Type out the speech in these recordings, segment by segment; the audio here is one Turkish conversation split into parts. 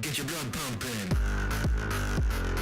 Get your blood pumping.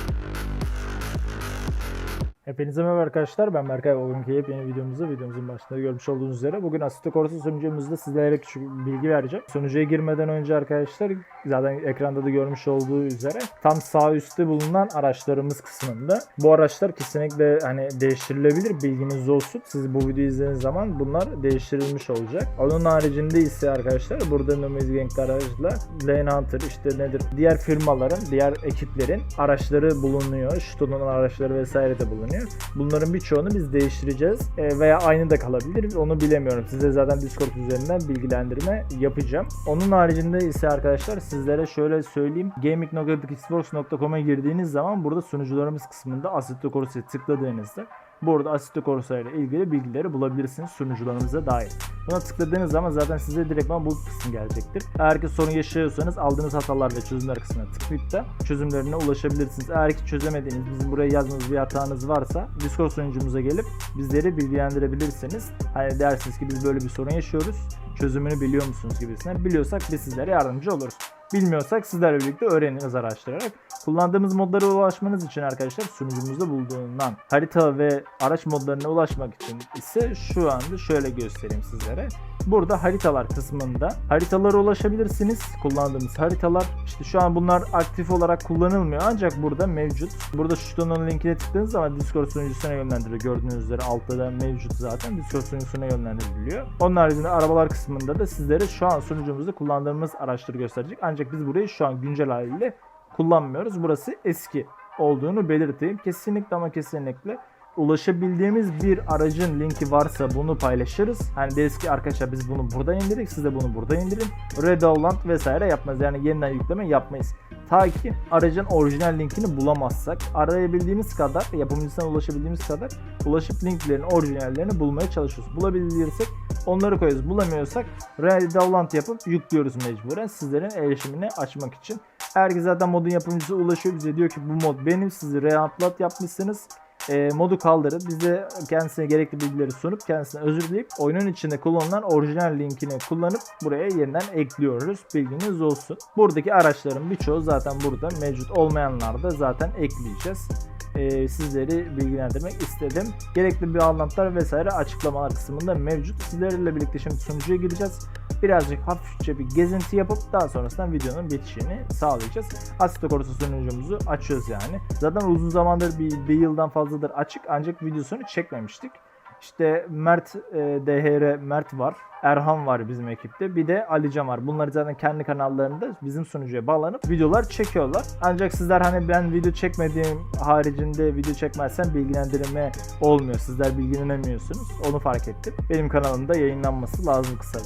Hepinize merhaba arkadaşlar. Ben Berkay. Bugünkü yepyeni videomuzda videomuzun başında görmüş olduğunuz üzere bugün Assetto Corsa sunucumuzda sizlere küçük bilgi vereceğim. Sunucuya girmeden önce arkadaşlar zaten ekranda da görmüş olduğu üzere tam sağ üstte bulunan araçlarımız kısmında. Bu araçlar kesinlikle hani değiştirilebilir. Bilginiz olsun. Siz bu videoyu izlediğiniz zaman bunlar değiştirilmiş olacak. Onun haricinde ise arkadaşlar burada Nomads Gang Garaj'la Lane Hunter işte nedir diğer firmaların, diğer ekiplerin araçları bulunuyor. Şutonun araçları vesaire de bulunuyor. Bunların birçoğunu biz değiştireceğiz E, veya aynı da kalabilir. Onu bilemiyorum. Size zaten Discord üzerinden bilgilendirme yapacağım. Onun haricinde ise arkadaşlar sizlere şöyle söyleyeyim. gaming.xbox.com'a girdiğiniz zaman burada sunucularımız kısmında Assetto Corsa'ya tıkladığınızda Burada Assetto Corsa ile ilgili bilgileri bulabilirsiniz sunucularımıza dair. Buna tıkladığınız zaman zaten size direktman bu kısım gelecektir. Eğer ki sorun yaşıyorsanız aldığınız hatalar ve çözümler kısmına tıklayıp da çözümlerine ulaşabilirsiniz. Eğer ki çözemediğiniz, bizim buraya yazdığınız bir hatanız varsa Discord sunucumuza gelip bizleri bilgilendirebilirsiniz. Hani dersiniz ki biz böyle bir sorun yaşıyoruz. Çözümünü biliyor musunuz gibisinden. Biliyorsak biz sizlere yardımcı oluruz. Bilmiyorsak sizlerle birlikte öğreniriz araştırarak. Kullandığımız modlara ulaşmanız için arkadaşlar sunucumuzda bulduğundan harita ve araç modlarına ulaşmak için ise şu anda şöyle göstereyim sizlere. Burada haritalar kısmında haritalara ulaşabilirsiniz. Kullandığımız haritalar işte şu an bunlar aktif olarak kullanılmıyor ancak burada mevcut. Burada şutunun linkine tıkladığınız zaman Discord sunucusuna yönlendiriyor. Gördüğünüz üzere altta da mevcut zaten Discord sunucusuna yönlendiriliyor. Onun haricinde arabalar kısmında da sizlere şu an sunucumuzda kullandığımız araçları gösterecek. Ancak biz burayı şu an güncel haliyle kullanmıyoruz. Burası eski olduğunu belirteyim. Kesinlikle ama kesinlikle ulaşabildiğimiz bir aracın linki varsa bunu paylaşırız. Hani deriz ki arkadaşlar biz bunu buradan indirdik siz de bunu buradan indirin. Redollant vesaire yapmaz. Yani yeniden yükleme yapmayız. Ta ki aracın orijinal linkini bulamazsak arayabildiğimiz kadar yapımcısına ulaşabildiğimiz kadar ulaşıp linklerin orijinallerini bulmaya çalışıyoruz. Bulabilirsek onları koyuyoruz. Bulamıyorsak redollant yapıp yüklüyoruz mecburen sizlerin erişimini açmak için. Eğer ki zaten modun yapımcısı ulaşıyor bize diyor ki bu mod benim sizi reupload yapmışsınız e, modu kaldırıp bize kendisine gerekli bilgileri sunup kendisine özür dileyip oyunun içinde kullanılan orijinal linkini kullanıp buraya yeniden ekliyoruz. Bilginiz olsun. Buradaki araçların birçoğu zaten burada mevcut olmayanlar da zaten ekleyeceğiz. E, sizleri bilgilendirmek istedim. Gerekli bağlantılar vesaire açıklamalar kısmında mevcut. Sizlerle birlikte şimdi sunucuya gireceğiz. Birazcık hafifçe bir gezinti yapıp daha sonrasında videonun bitişini sağlayacağız. Assetto Corsa sunucumuzu açıyoruz yani. Zaten uzun zamandır bir, bir yıldan fazladır açık ancak videosunu çekmemiştik. İşte Mert e, DHR Mert var. Erhan var bizim ekipte. Bir de Alican var. Bunlar zaten kendi kanallarında bizim sunucuya bağlanıp videolar çekiyorlar. Ancak sizler hani ben video çekmediğim haricinde video çekmezsem bilgilendirme olmuyor. Sizler bilgilenemiyorsunuz. Onu fark ettim. Benim kanalımda yayınlanması lazım kısa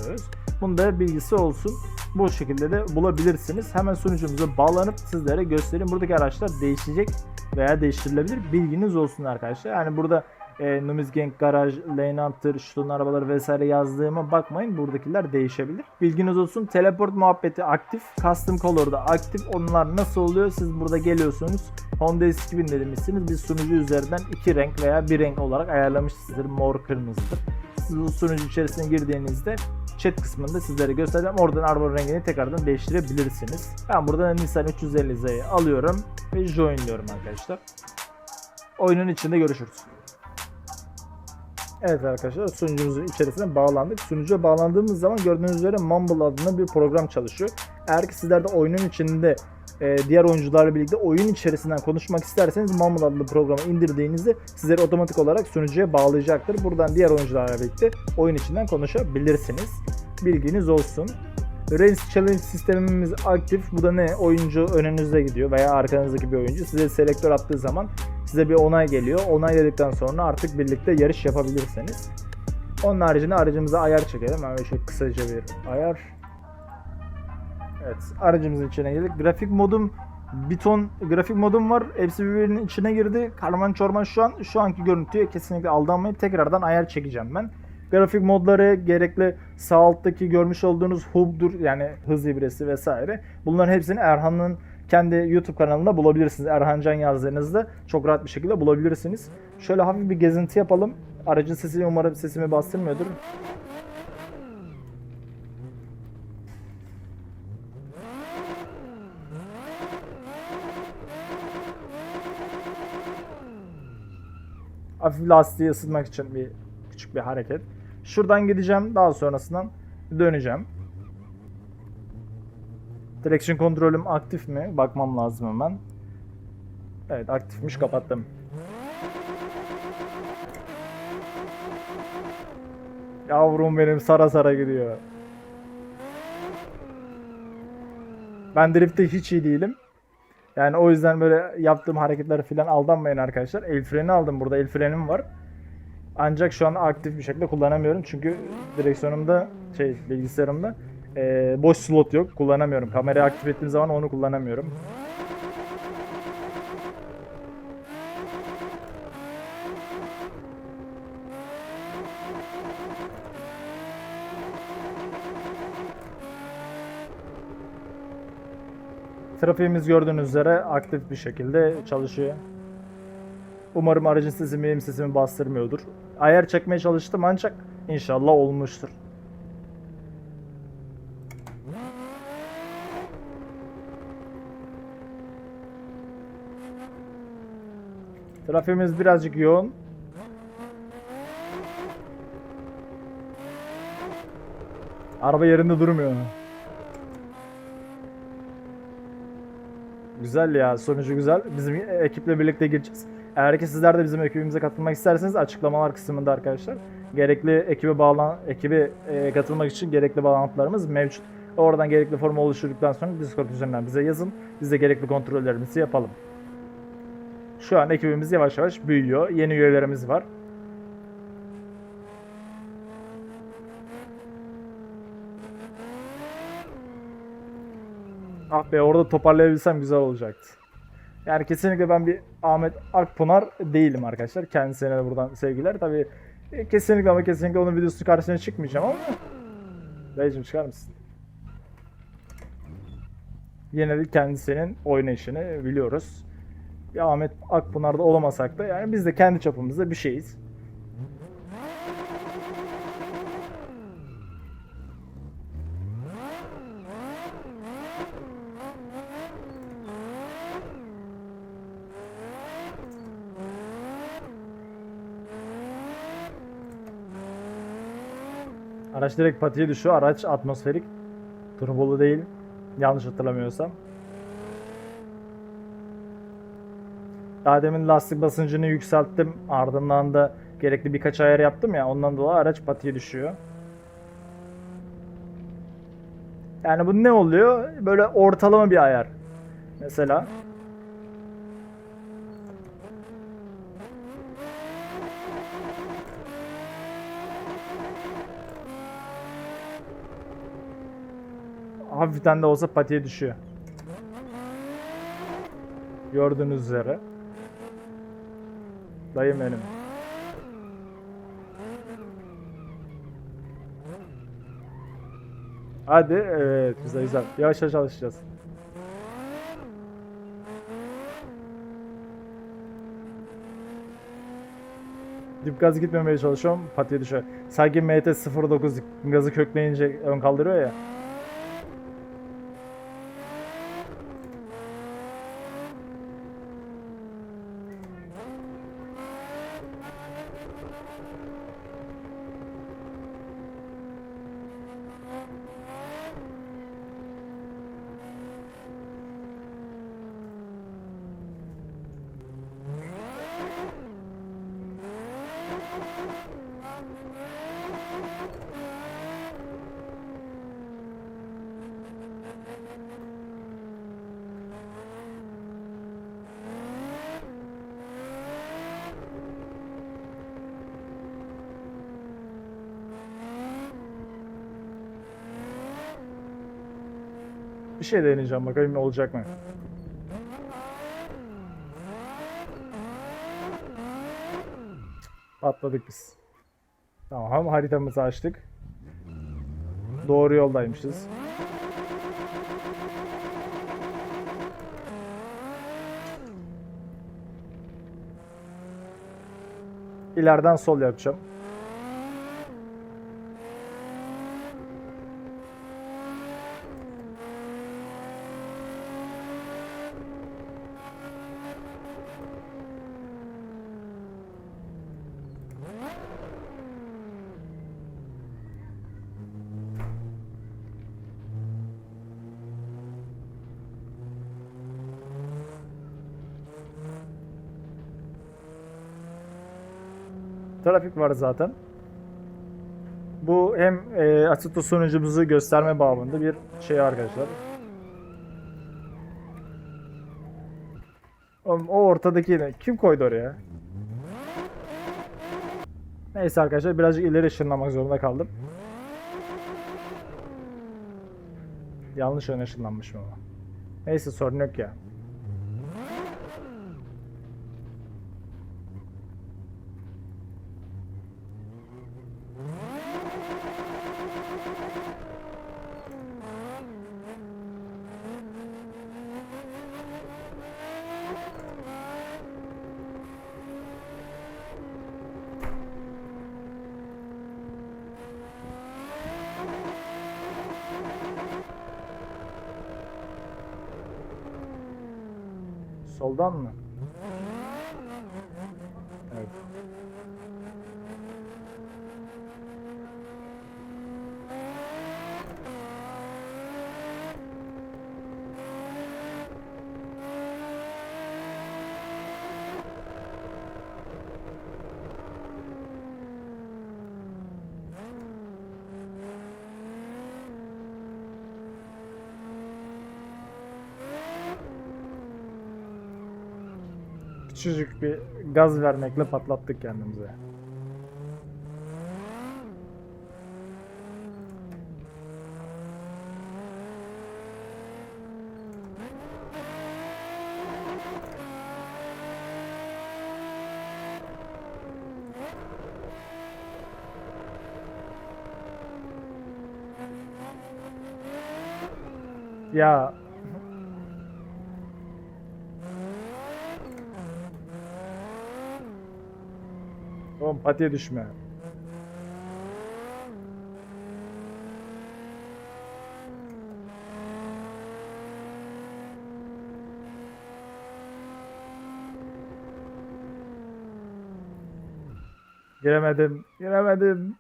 ve öz. Bunun da bilgisi olsun. Bu şekilde de bulabilirsiniz. Hemen sunucumuza bağlanıp sizlere göstereyim. Buradaki araçlar değişecek veya değiştirilebilir. Bilginiz olsun arkadaşlar. Yani burada e, Numiz Gang Garaj, Lane Hunter, Şutunun arabaları vesaire yazdığıma bakmayın. Buradakiler değişebilir. Bilginiz olsun. Teleport muhabbeti aktif. Custom Color da aktif. Onlar nasıl oluyor? Siz burada geliyorsunuz. Honda S2000 demişsiniz. Biz sunucu üzerinden iki renk veya bir renk olarak ayarlamışızdır. Mor, kırmızıdır. Siz bu sunucu içerisine girdiğinizde chat kısmında sizlere göstereceğim. Oradan araba rengini tekrardan değiştirebilirsiniz. Ben burada Nissan 350Z'yi alıyorum ve joinliyorum arkadaşlar. Oyunun içinde görüşürüz. Evet arkadaşlar sunucumuzun içerisine bağlandık. Sunucuya bağlandığımız zaman gördüğünüz üzere Mumble adında bir program çalışıyor. Eğer ki sizler de oyunun içinde e, diğer oyuncularla birlikte oyun içerisinden konuşmak isterseniz Mumble adlı programı indirdiğinizde sizleri otomatik olarak sunucuya bağlayacaktır. Buradan diğer oyuncularla birlikte oyun içinden konuşabilirsiniz. Bilginiz olsun. Race Challenge sistemimiz aktif. Bu da ne? Oyuncu önünüzde gidiyor veya arkanızdaki bir oyuncu size selektör attığı zaman size bir onay geliyor. Onayladıktan sonra artık birlikte yarış yapabilirsiniz. Onun haricinde aracımıza ayar çekelim. Hemen şöyle kısaca bir ayar. Evet aracımızın içine girdik. Grafik modum bir ton grafik modum var. Hepsi birbirinin içine girdi. Karman çorman şu an şu anki görüntüye kesinlikle aldanmayın. Tekrardan ayar çekeceğim ben. Grafik modları gerekli sağ alttaki görmüş olduğunuz hub'dur yani hız ibresi vesaire. Bunların hepsini Erhan'ın kendi YouTube kanalında bulabilirsiniz. Erhan Can yazdığınızda çok rahat bir şekilde bulabilirsiniz. Şöyle hafif bir gezinti yapalım. Aracın sesini umarım sesimi bastırmıyordur. Hafif lastiği ısıtmak için bir küçük bir hareket. Şuradan gideceğim. Daha sonrasından döneceğim. Direksiyon kontrolüm aktif mi? Bakmam lazım hemen. Evet aktifmiş kapattım. Yavrum benim sara sara gidiyor. Ben driftte hiç iyi değilim. Yani o yüzden böyle yaptığım hareketler falan aldanmayın arkadaşlar. El freni aldım burada. El frenim var. Ancak şu an aktif bir şekilde kullanamıyorum. Çünkü direksiyonumda şey bilgisayarımda eee, boş slot yok. Kullanamıyorum. Kamerayı aktif ettiğim zaman onu kullanamıyorum. Trafiğimiz gördüğünüz üzere aktif bir şekilde çalışıyor. Umarım aracın sesi benim sesimi bastırmıyordur. Ayar çekmeye çalıştım ancak inşallah olmuştur. Trafiğimiz birazcık yoğun. Araba yerinde durmuyor. Güzel ya sonucu güzel. Bizim ekiple birlikte gireceğiz. Eğer ki sizler de bizim ekibimize katılmak isterseniz açıklamalar kısmında arkadaşlar gerekli ekibe bağlan ekibe e, katılmak için gerekli bağlantılarımız mevcut. Oradan gerekli formu oluşturduktan sonra Discord üzerinden bize yazın. Biz de gerekli kontrollerimizi yapalım. Şu an ekibimiz yavaş yavaş büyüyor. Yeni üyelerimiz var. Be orada toparlayabilsem güzel olacaktı. Yani kesinlikle ben bir Ahmet Akpınar değilim arkadaşlar. Kendisine de buradan sevgiler. Tabii e, kesinlikle ama kesinlikle onun videosu karşısına çıkmayacağım ama Dayıcım çıkar mısın? Yine de kendisinin oynayışını biliyoruz. Bir Ahmet Akpınar'da olamasak da yani biz de kendi çapımızda bir şeyiz. Araç direkt patiye düşüyor. Araç atmosferik. Turbolu değil. Yanlış hatırlamıyorsam. Daha demin lastik basıncını yükselttim. Ardından da gerekli birkaç ayar yaptım ya. Ondan dolayı araç patiye düşüyor. Yani bu ne oluyor? Böyle ortalama bir ayar. Mesela. Hafiften de olsa patiye düşüyor. Gördüğünüz üzere. Dayım benim. Hadi evet güzel güzel. Yavaş yavaş çalışacağız. Dip gaz gitmemeye çalışıyorum. Patiye düşüyor. Sanki MT-09 gazı kökleyince ön kaldırıyor ya. Bir şey deneyeceğim bakayım olacak mı? Atladık biz. Tamam haritamızı açtık. Doğru yoldaymışız. İleriden sol yapacağım. Trafik var zaten. Bu hem e, Assetto sunucumuzu gösterme babında bir şey arkadaşlar. O ortadaki ne? Kim koydu oraya? Neyse arkadaşlar birazcık ileri ışınlamak zorunda kaldım. Yanlış yöne ışınlanmışım ama. Neyse sorun yok ya. Soldan mı? Evet. Küçücük bir gaz vermekle patlattık kendimize. Ya Oğlum patiye düşme. Giremedim. Giremedim.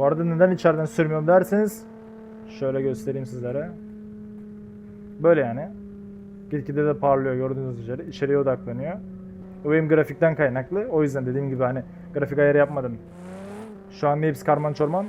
Bu arada neden içeriden sürmüyorum derseniz şöyle göstereyim sizlere. Böyle yani. Gitgide de parlıyor gördüğünüz üzere. İçeriye odaklanıyor. Bu benim grafikten kaynaklı. O yüzden dediğim gibi hani grafik ayarı yapmadım. Şu an hepsi karman çorman.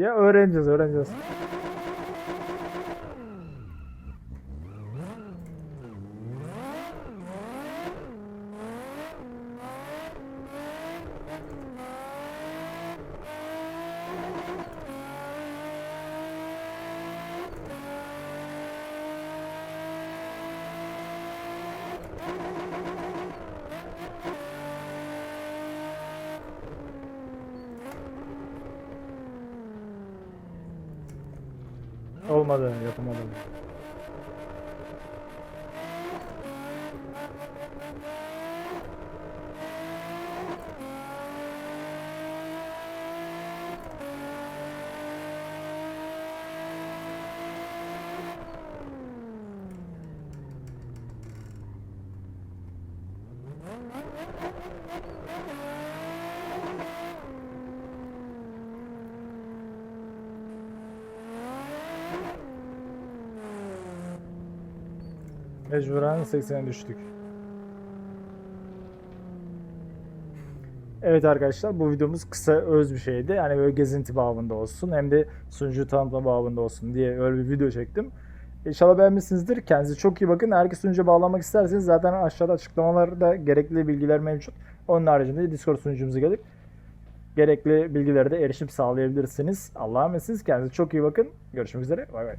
Ya öğreneceğiz öğreneceğiz. Olmadı yapamadım. Mecburen 80'e düştük. Evet arkadaşlar bu videomuz kısa öz bir şeydi. Yani böyle gezinti babında olsun hem de sunucu tanıtma babında olsun diye öyle bir video çektim. İnşallah beğenmişsinizdir. Kendinize çok iyi bakın. Eğer ki sunucuya bağlanmak isterseniz zaten aşağıda açıklamalarda gerekli bilgiler mevcut. Onun haricinde Discord sunucumuza gelip gerekli bilgilere de erişim sağlayabilirsiniz. Allah'a emanet Kendinize çok iyi bakın. Görüşmek üzere. Bay bay.